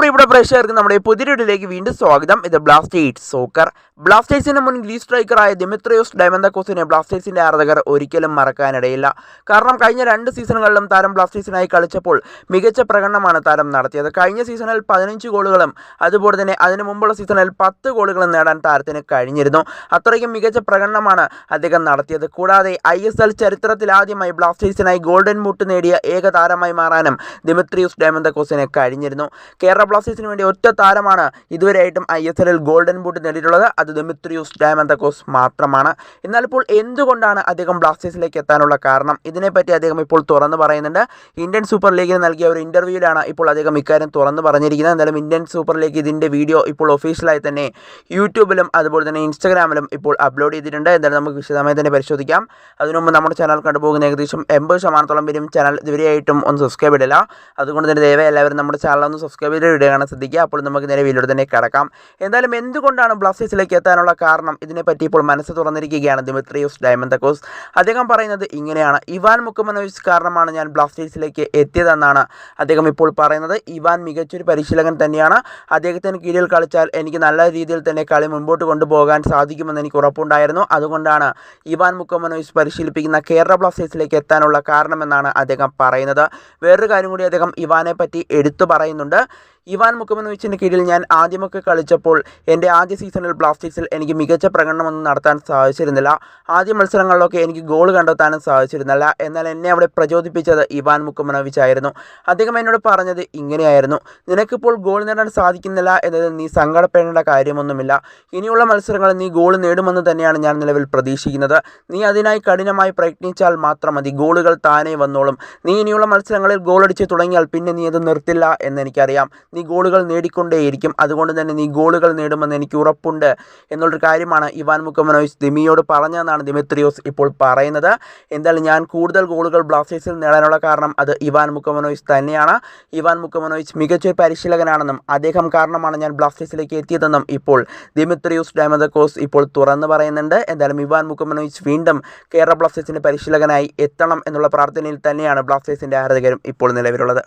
പ്രിയപ്പെട്ട പ്രേക്ഷകർക്ക് നമ്മുടെ പുതിയൊരിലേക്ക് വീണ്ടും സ്വാഗതം. ഇത് ബ്ലാസ്റ്റേഴ്സ് സോക്കർ ബ്ലാസ്റ്റേഴ്സിന്റെ മുൻ ലീഗ് സ്ട്രൈക്കറായ ദിമിത്രിയോസ് ഡയമന്തക്കോസിനെ ബ്ലാസ്റ്റേഴ്സിന്റെ ആരാധകർ ഒരിക്കലും മറക്കാനിടയില്ല. കാരണം കഴിഞ്ഞ രണ്ട് സീസണുകളിലും താരം ബ്ലാസ്റ്റേഴ്സിനായി കളിച്ചപ്പോൾ മികച്ച പ്രകടനമാണ് താരം നടത്തിയത്. കഴിഞ്ഞ സീസണിൽ പതിനഞ്ച് ഗോളുകളും അതുപോലെ തന്നെ അതിനു മുമ്പുള്ള സീസണിൽ പത്ത് ഗോളുകളും നേടാൻ താരത്തിന് കഴിഞ്ഞിരുന്നു. അത്രയ്ക്കും മികച്ച പ്രകടനമാണ് അദ്ദേഹം നടത്തിയത്. കൂടാതെ ഐ എസ് എൽ ചരിത്രത്തിൽ ആദ്യമായി ബ്ലാസ്റ്റേഴ്സിനായി ഗോൾഡൻ ബൂട്ട് നേടിയ ഏക താരമായി മാറാനും ദിമിത്രിയോസ് ഡയമന്തക്കോസിന് കഴിഞ്ഞിരുന്നു. കേരള ബ്ലാസ്റ്റേഴ്സിന് വേണ്ടി ഒറ്റ താരമാണ് ഇതുവരെയായിട്ടും ഐ എസ് എല്ലിൽ ഗോൾഡൻ ബൂട്ട് നേടിയിട്ടുള്ളത്. അത് ദമിത്രിയൂസ് ഡയമന്തക്കോസ് മാത്രമാണ്. എന്നാൽ ഇപ്പോൾ എന്തുകൊണ്ടാണ് അദ്ദേഹം ബ്ലാസ്റ്റേഴ്സിലേക്ക് എത്താനുള്ള കാരണം? ഇതിനെപ്പറ്റി അദ്ദേഹം ഇപ്പോൾ തുറന്നു പറയുന്നുണ്ട്. ഇന്ത്യൻ സൂപ്പർ ലീഗിന് നൽകിയ ഒരു ഇന്റർവ്യൂവിലാണ് ഇപ്പോൾ അദ്ദേഹം ഇക്കാര്യം തുറന്നു പറഞ്ഞിരിക്കുന്നത്. എന്തായാലും ഇന്ത്യൻ സൂപ്പർ ലീഗ് ഇതിന്റെ വീഡിയോ ഇപ്പോൾ ഒഫീഷ്യലായി തന്നെ യൂട്യൂബിലും അതുപോലെ തന്നെ ഇൻസ്റ്റാഗ്രാമിലും ഇപ്പോൾ അപ്ലോഡ് ചെയ്തിട്ടുണ്ട്. എന്തായാലും നമുക്ക് വിശദമായി തന്നെ പരിശോധിക്കാം. അതിനുമുമ്പ് നമ്മുടെ ചാനൽ കണ്ടുപോകുന്ന ഏകദേശം എൺപത് ശതമാനത്തോളം പേരും ചാനൽ ഇതുവരെയായിട്ടും ഒന്ന് സബ്സ്ക്രൈബ് ഇടില്ല അതുകൊണ്ട് തന്നെ ദയവായി എല്ലാവരും നമ്മുടെ ചാനൽ ഒന്ന് സബ്സ്ക്രൈബ് ചെയ്ത് വീഡിയോ കാണാൻ ശ്രദ്ധിക്കുക. അപ്പോൾ നമുക്ക് നേരെ വീഡിയോ തന്നെ കിടക്കാം. എന്തായാലും എന്തുകൊണ്ടാണ് ബ്ലാസ്റ്റേഴ്സിലേക്ക് എത്താനുള്ള കാരണം? ഇതിനെപ്പറ്റി ഇപ്പോൾ മനസ്സ് തുറന്നിരിക്കുകയാണ് ദിമിത്രിയോസ് ഡയമന്തക്കോസ് അദ്ദേഹം പറയുന്നത് ഇങ്ങനെയാണ്. ഇവാൻ മുക്കമനോവിച്ച് കാരണമാണ് ഞാൻ ബ്ലാസ്റ്റേഴ്സിലേക്ക് എത്തിയതെന്നാണ് അദ്ദേഹം ഇപ്പോൾ പറയുന്നത്. ഇവാൻ മികച്ചൊരു പരിശീലകൻ തന്നെയാണ്. അദ്ദേഹത്തിന് കീഴിൽ കളിച്ചാൽ എനിക്ക് നല്ല രീതിയിൽ തന്നെ കളി മുൻപോട്ട് കൊണ്ടുപോകാൻ സാധിക്കുമെന്ന് എനിക്ക് ഉറപ്പുണ്ടായിരുന്നു. അതുകൊണ്ടാണ് ഇവാൻ മുക്കമനോവിച്ച് പരിശീലിപ്പിക്കുന്ന കേരള ബ്ലാസ്റ്റേഴ്സിലേക്ക് എത്താനുള്ള കാരണമെന്നാണ് അദ്ദേഹം പറയുന്നത്. വേറൊരു കാര്യം കൂടി അദ്ദേഹം ഇവാനെ പറ്റി എടുത്തു പറയുന്നുണ്ട്. ഇവാൻ മുക്കമനോവിച്ചിന്റെ കീഴിൽ ഞാൻ ആദ്യമൊക്കെ കളിച്ചപ്പോൾ എന്റെ ആദ്യ സീസണിൽ ബ്ലാസ്റ്റേഴ്സിൽ എനിക്ക് മികച്ച പ്രകടനമൊന്നും നടത്താൻ സാധിച്ചിരുന്നില്ല. ആദ്യ മത്സരങ്ങളിലൊക്കെ എനിക്ക് ഗോൾ കണ്ടെത്താനും സാധിച്ചിരുന്നില്ല. എന്നാൽ എന്നെ അവിടെ പ്രചോദിപ്പിച്ചത് ഇവാൻ മുക്കമനോവിച്ച് ആയിരുന്നു അദ്ദേഹം എന്നോട് പറഞ്ഞത് ഇങ്ങനെയായിരുന്നു. നിനക്കിപ്പോൾ ഗോൾ നേടാൻ സാധിക്കുന്നില്ല എന്നത് നീ സങ്കടപ്പെടേണ്ട കാര്യമൊന്നുമില്ല. ഇനിയുള്ള മത്സരങ്ങളിൽ നീ ഗോൾ നേടുമെന്ന് തന്നെയാണ് ഞാൻ നിലവിൽ പ്രതീക്ഷിക്കുന്നത്. നീ അതിനായി കഠിനമായി പ്രയത്നിച്ചാൽ മാത്രം മതി. ഗോളുകൾ താനേ വന്നോളും. നീ ഇനിയുള്ള മത്സരങ്ങളിൽ ഗോളടിച്ച് തുടങ്ങിയാൽ പിന്നെ നീ അത് നിർത്തില്ല എന്നെനിക്കറിയാം നീ ഗോളുകൾ നേടിക്കൊണ്ടേയിരിക്കും. അതുകൊണ്ട് തന്നെ നീ ഗോളുകൾ നേടുമെന്ന് എനിക്ക് ഉറപ്പുണ്ട് എന്നുള്ളൊരു കാര്യമാണ് ഇവാൻ മുക്കമനോയിസ് ദിമിയോട് പറഞ്ഞതെന്നാണ് ദിമിത്രിയോസ് ഇപ്പോൾ പറയുന്നത്. എന്തായാലും ഞാൻ കൂടുതൽ ഗോളുകൾ ബ്ലാസ്റ്റേഴ്സിൽ നേടാനുള്ള കാരണം അത് ഇവാൻ മുക്കമനോയിസ് തന്നെയാണ്. ഇവാൻ മുക്കമനോയിസ് മികച്ച പരിശീലകനാണെന്നും അദ്ദേഹം കാരണമാണ് ഞാൻ ബ്ലാസ്റ്റേഴ്സിലേക്ക് എത്തിയതെന്നും ഇപ്പോൾ ദിമിത്രിയോസ് ഡാമദക്കോസ് ഇപ്പോൾ തുറന്നു പറയുന്നുണ്ട്. എന്തായാലും ഇവാൻ മുക്കമനോയിസ് വീണ്ടും കേരള ബ്ലാസ്റ്റേഴ്സിന്റെ പരിശീലകനായി എത്തണം എന്നുള്ള പ്രാർത്ഥനയിൽ തന്നെയാണ് ബ്ലാസ്റ്റേഴ്സിന്റെ ആരാധകരും ഇപ്പോൾ നിലവിലുള്ളത്.